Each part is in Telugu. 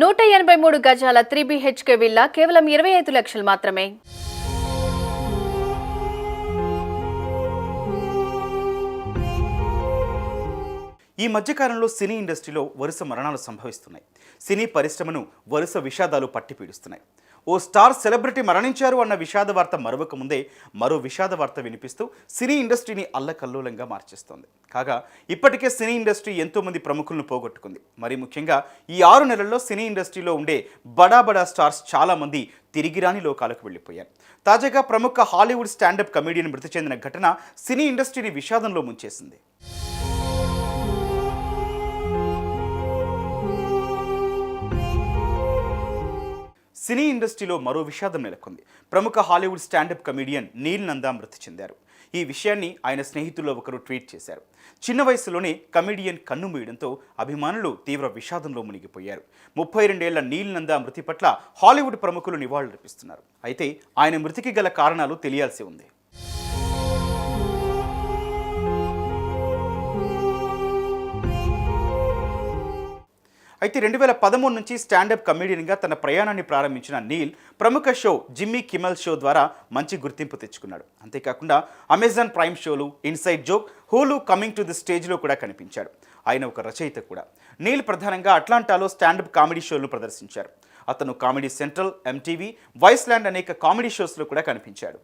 నూట ఎనభై మూడు గజాల త్రీ బిహెచ్కే విల్లా కేవలం ఇరవై ఐదు లక్షలు మాత్రమే. ఈ మధ్యకాలంలో సినీ ఇండస్ట్రీలో వరుస మరణాలు సంభవిస్తున్నాయి. సినీ పరిశ్రమను వరుస విషాదాలు పట్టి పీడిస్తున్నాయి. ఓ స్టార్ సెలబ్రిటీ మరణించారు అన్న విషాద వార్త మరొక ముందే మరో విషాద వార్త వినిపిస్తూ సినీ ఇండస్ట్రీని అల్లకల్లోలంగా మార్చేస్తోంది. కాగా ఇప్పటికే సినీ ఇండస్ట్రీ ఎంతో మంది ప్రముఖులను పోగొట్టుకుంది. మరి ముఖ్యంగా ఈ ఆరు నెలల్లో సినీ ఇండస్ట్రీలో ఉండే బడా బడా స్టార్స్ చాలా మంది లోకాలకు వెళ్ళిపోయారు. తాజాగా ప్రముఖ హాలీవుడ్ స్టాండప్ కమెడియన్ మృతి చెందిన ఘటన సినీ ఇండస్ట్రీని విషాదంలో ముంచేసింది. సినీ ఇండస్ట్రీలో మరో విషాదం నెలకొంది. ప్రముఖ Hollywood stand up comedian Neil Nanda మృతి చెందారు. ఈ విషయాన్ని ఆయన స్నేహితుల్లో ఒకరు ట్వీట్ చేశారు. చిన్న వయసులోనే కమెడియన్ కన్ను మూయడంతో అభిమానులు తీవ్ర విషాదంలో మునిగిపోయారు. ముప్పై రెండేళ్ళ నీల్ నందా మృతి పట్ల హాలీవుడ్ ప్రముఖులు నివాళులర్పిస్తున్నారు. అయితే ఆయన మృతికి గల కారణాలు తెలియాల్సి ఉంది. అయితే రెండు వేల పదమూడు నుంచి స్టాండప్ కమెడియన్గా తన ప్రయాణాన్ని ప్రారంభించిన నీల్ ప్రముఖ షో జిమ్మీ కిమల్ షో ద్వారా మంచి గుర్తింపు తెచ్చుకున్నాడు. అంతేకాకుండా అమెజాన్ ప్రైమ్ షోలు Inside Joke Hulu coming to the స్టేజ్లో కూడా కనిపించాడు. ఆయన ఒక రచయిత కూడా. నీల్ ప్రధానంగా అట్లాంటాలో స్టాండప్ కామెడీ షోలను ప్రదర్శించారు. అతను Comedy Central MTV Viceland land అనేక కామెడీ షోస్లో కూడా కనిపించాడు.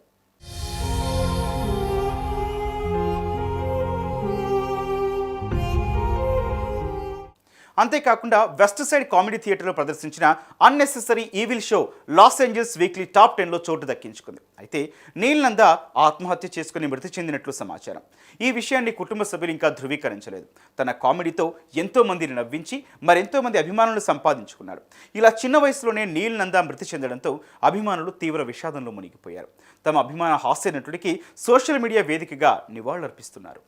అంతేకాకుండా వెస్ట్ సైడ్ కామెడీ థియేటర్లో ప్రదర్శించిన Unnecessary Evil show Los Angeles Weekly top టెన్లో చోటు దక్కించుకుంది. అయితే నీల్ నందా ఆత్మహత్య చేసుకుని మృతి చెందినట్లు సమాచారం. ఈ విషయాన్ని కుటుంబ సభ్యులు ఇంకా ధృవీకరించలేదు. తన కామెడీతో ఎంతో మందిని నవ్వించి మరెంతో మంది అభిమానులు సంపాదించుకున్నారు. ఇలా చిన్న వయసులోనే నీల్ నంద మృతి చెందడంతో అభిమానులు తీవ్ర విషాదంలో మునిగిపోయారు. తమ అభిమాన హాస్య నటుడికి సోషల్ మీడియా వేదికగా నివాళులర్పిస్తున్నారు.